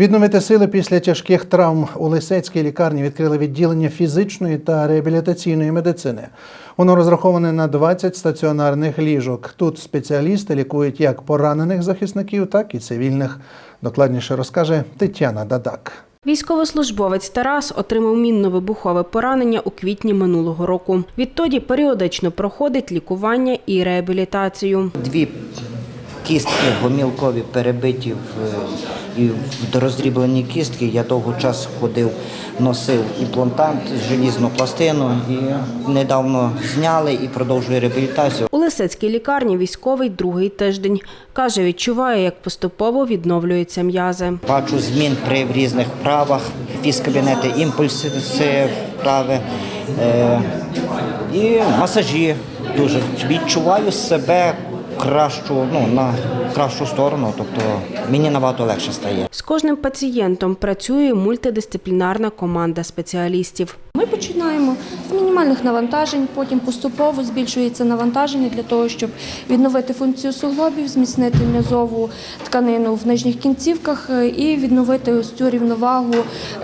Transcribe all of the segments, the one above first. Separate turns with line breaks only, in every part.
Відновити сили після тяжких травм у Лисецькій лікарні відкрили відділення фізичної та реабілітаційної медицини. Воно розраховане на 20 стаціонарних ліжок. Тут спеціалісти лікують як поранених захисників, так і цивільних. Докладніше розкаже Тетяна Дадак.
Військовослужбовець Тарас отримав мінно-вибухове поранення у квітні минулого року. Відтоді періодично проходить лікування і реабілітацію.
Дві кістки гомілкові перебиті в, і в розріблені кістки. Я довго часу ходив, носив імплантант, желізну пластину і недавно зняли і продовжую реабілітацію.
У Лисецькій лікарні військовий другий тиждень. Каже, відчуває, як поступово відновлюються м'язи.
Бачу змін при різних вправах, фізкабінети, імпульси вправи е, і масажі. Дуже відчуваю себе кращу, ну, на кращу сторону, тобто мені набагато легше стає.
З кожним пацієнтом працює мультидисциплінарна команда спеціалістів.
Ми починаємо з мінімальних навантажень, потім поступово збільшується навантаження для того, щоб відновити функцію суглобів, зміцнити м'язову тканину в нижніх кінцівках е, і відновити ось цю рівновагу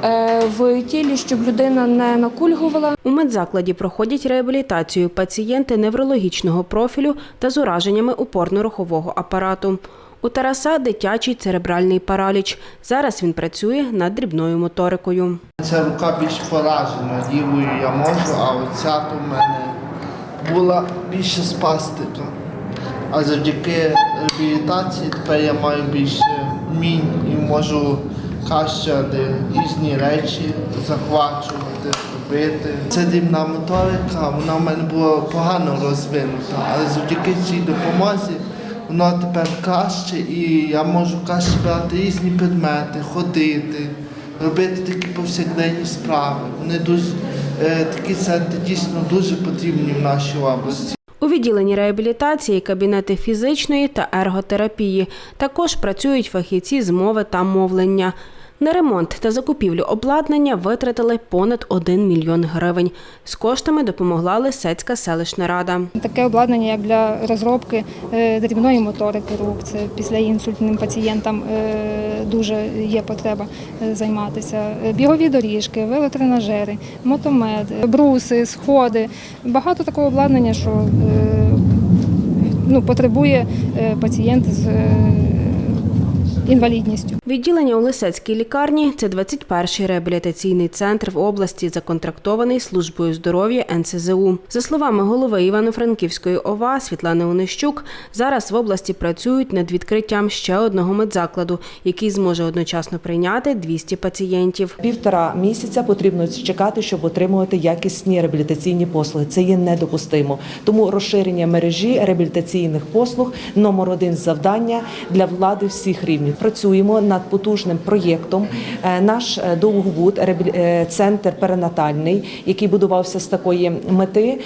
е, в тілі, щоб людина не накульгувала.
У медзакладі проходять реабілітацію пацієнти неврологічного профілю та з ураженнями опорно-рухового апарату. У Тараса дитячий церебральний параліч. Зараз він працює над дрібною моторикою.
Ця рука більш поражена, лівою я можу, а оця в мене була більше спастика. А завдяки реабілітації тепер я маю більше вмінь і можу де різні речі захвачувати, робити. Це дрібна моторика, вона в мене була погано розвинута, але завдяки цій допомозі воно тепер краще і я можу краще брати різні предмети, ходити робити такі повсякденні справи. Вони дуже е, такі центри дійсно дуже потрібні в нашій області.
У відділенні реабілітації кабінети фізичної та ерготерапії. Також працюють фахівці з мови та мовлення. На ремонт та закупівлю обладнання витратили понад 1 мільйон гривень. З коштами допомогла Лисецька селищна рада.
Таке обладнання, як для розробки е, дрібної моторики рук, це після інсультним пацієнтам е, дуже є потреба е, займатися. Бігові доріжки, велотренажери, мотомед, бруси, сходи. Багато такого обладнання, що ну, потребує пацієнт з інвалідністю.
Відділення у Лисецькій лікарні це 21-й реабілітаційний центр в області, законтрактований службою здоров'я НСЗУ. За словами голови Івано-Франківської ОВА Світлани Онищук, зараз в області працюють над відкриттям ще одного медзакладу, який зможе одночасно прийняти 200 пацієнтів.
Півтора місяця потрібно чекати, щоб отримувати якісні реабілітаційні послуги. Це є недопустимо. Тому розширення мережі реабілітаційних послуг номер один завдання для влади всіх рівнів. Працюємо над потужним проєктом. Е, Наш е, довгобуд е, центр перинатальний, який будувався з такої мети,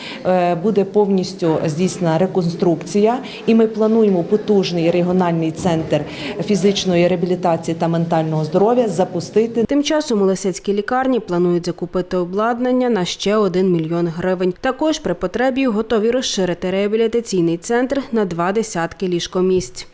буде повністю здійснена реконструкція, і ми плануємо потужний регіональний центр фізичної реабілітації та ментального здоров'я запустити
Тим часом у Лисецькій лікарні планують закупити обладнання на ще 1 мільйон гривень. Також при потребі готові розширити реабілітаційний центр на два десятки ліжкомісць.